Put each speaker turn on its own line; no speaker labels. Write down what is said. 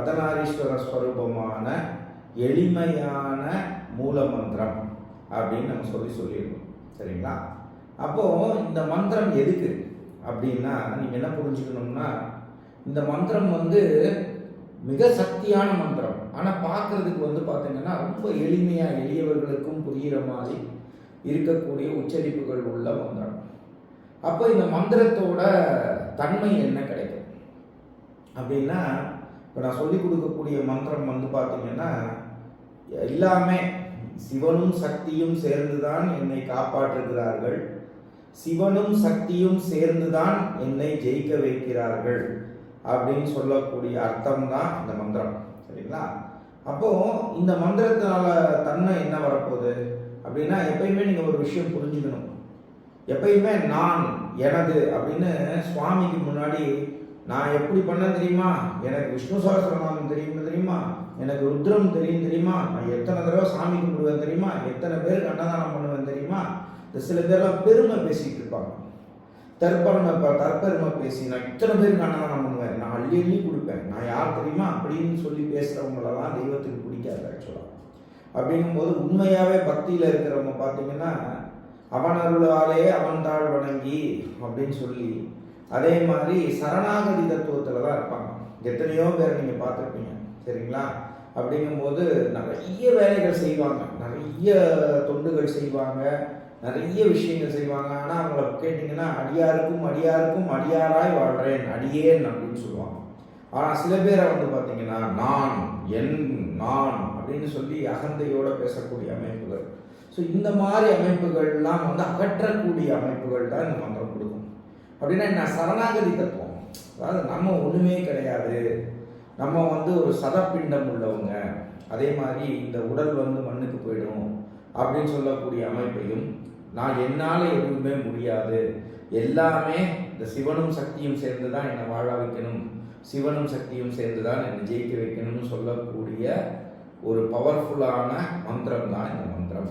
அர்த்தநாரீஸ்வர ஸ்வரூபமான எளிமையான மூல மந்திரம் அப்படின்னு நம்ம சொல்லி சொல்லியிருக்கோம். சரிங்களா? அப்போது இந்த மந்திரம் எதுக்கு? அப்படின்னா நீங்கள் என்ன புரிஞ்சுக்கணும்னா இந்த மந்திரம் வந்து மிக சக்தியான மந்திரம். ஆனால் பார்க்கறதுக்கு வந்து பார்த்தீங்கன்னா ரொம்ப எளிமையாக எளியவர்களுக்கும் புரிகிற மாதிரி இருக்கக்கூடிய உச்சரிப்புகள் உள்ள மந்திரம். அப்போ இந்த மந்திரத்தோட தன்மை என்ன கிடைக்கும்? அப்படின்னா இப்போ நான் சொல்லி கொடுக்கக்கூடிய மந்திரம் வந்து பார்த்தீங்கன்னா எல்லாமே சிவனும் சக்தியும் சேர்ந்துதான் என்னை காப்பாற்றுகிறார்கள். சிவனும் சக்தியும் சேர்ந்துதான் என்னை ஜெயிக்க வைக்கிறார்கள் அப்படின்னு சொல்லக்கூடிய அர்த்தம் தான் இந்த மந்திரம். சரிங்களா? அப்போ இந்த மந்திரத்தினால தன்மை என்ன வரப்போகுது? அப்படின்னா எப்பயுமே நீங்க ஒரு விஷயம் புரிஞ்சுக்கணும். எப்பயுமே நான் எனது அப்படின்னு சுவாமிக்கு முன்னாடி நான் எப்படி பண்ணேன் தெரியுமா? எனக்கு விஷ்ணு சகஸ்ரநாமம் தெரியும் தெரியுமா? எனக்கு ருத்ரம் தெரியும் தெரியுமா? நான் எத்தனை தடவை சாமி கும்பிடுவேன் தெரியுமா? எத்தனை பேருக்கு அன்னதானம் பண்ணுவேன் தெரியுமா? இந்த சில பேர்லாம் பெருமை பேசிட்டு இருப்பாங்க. தற்பெருமை தற்பெருமை பேசி நான் இத்தனை பேருக்கு அன்னதானம் பண்ணுவேன். நான் அள்ளி அள்ளி கொடுப்பேன். நான் யார் தெரியுமா? அப்படின்னு சொல்லி பேசுகிறவங்களெல்லாம் தெய்வத்துக்கு பிடிக்காது ஆக்சுவலாக அப்படிங்கும்போது உண்மையாகவே பக்தியில் இருக்கிறவங்க பார்த்தீங்கன்னா அவன் அருளாலே அவன் தாழ் வணங்கி அப்படின்னு சொல்லி அதே மாதிரி சரணாகதி தத்துவத்தில் தான் இருப்பாங்க. எத்தனையோ பேர் நீங்கள் பார்த்துருப்பீங்க. சரிங்களா? அப்படிங்கும்போது நிறைய வேலைகள் செய்வாங்க. நிறைய தொண்டுகள் செய்வாங்க. நிறைய விஷயங்கள் செய்வாங்க. ஆனால் அவங்கள கேட்டிங்கன்னா அடியாருக்கும் அடியாருக்கும் அடியாராய் வாழ்கிறேன் அடியேன் அப்படின்னு சொல்லுவாங்க. ஆனால் சில பேரை வந்து பார்த்தீங்கன்னா நான் என் நான் அப்படின்னு சொல்லி அகந்தையோடு பேசக்கூடிய அமைப்புகள். ஸோ இந்த மாதிரி அமைப்புகள்லாம் வந்து அகற்றக்கூடிய அமைப்புகள் தான் இந்த மந்திரம் கொடுக்கும். அப்படின்னா நான் சரணாகதி தத்துவம் அதாவது நம்ம ஒன்றுமே கிடையாது. நம்ம வந்து ஒரு சதப்பிண்டம் உள்ளவங்க. அதே மாதிரி இந்த உடல் வந்து மண்ணுக்கு போயிடும் அப்படின்னு சொல்லக்கூடிய அமைப்பையும் நான் என்னால் எதுவுமே முடியாது. எல்லாமே இந்த சிவனும் சக்தியும் சேர்ந்து தான் என்னை வாழ வைக்கணும். சிவனும் சக்தியும் சேர்ந்து தான் என்னை ஜெயிக்க வைக்கணும்னு சொல்லக்கூடிய ஒரு பவர்ஃபுல்லான மந்திரம் தான் இந்த மந்திரம்.